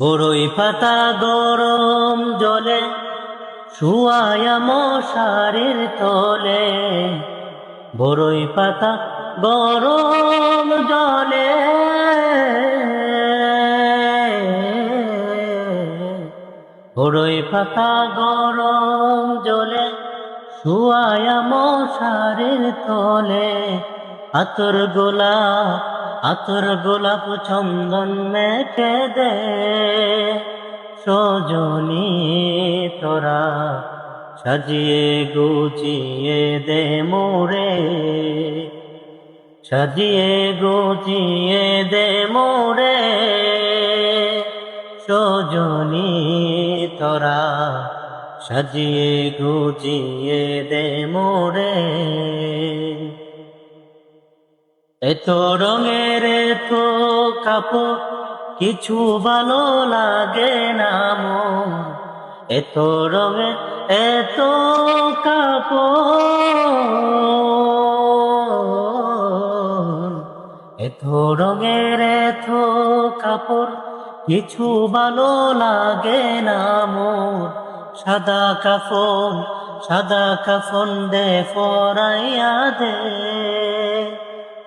বড়ই পাতা গরম জলে, শুয়ায়া মশারির তলে। বড়ই পাতা গরম জলে। বড়ই পাতা গরম জলে, শুয়ায়া মশারির তলে। আতর গোলা আতর গোলাপ চন্দন মেখে দে, সজনি তোরা সাজিয়ে গুছিয়ে দে মোরে। সাজিয়ে গুছিয়ে দে মোরে, সজনি তোরা সাজিয়ে গুছিয়ে দে মোরে। এত রঙের তো কাপড়, কিছু ভালো লাগে না মন। এত রঙের এত কাপড়, এত রঙের এত কাপড়, কিছু ভালো লাগে না মোর সাদা কাফন সাদা কাফন দে ফরাইয়া দে।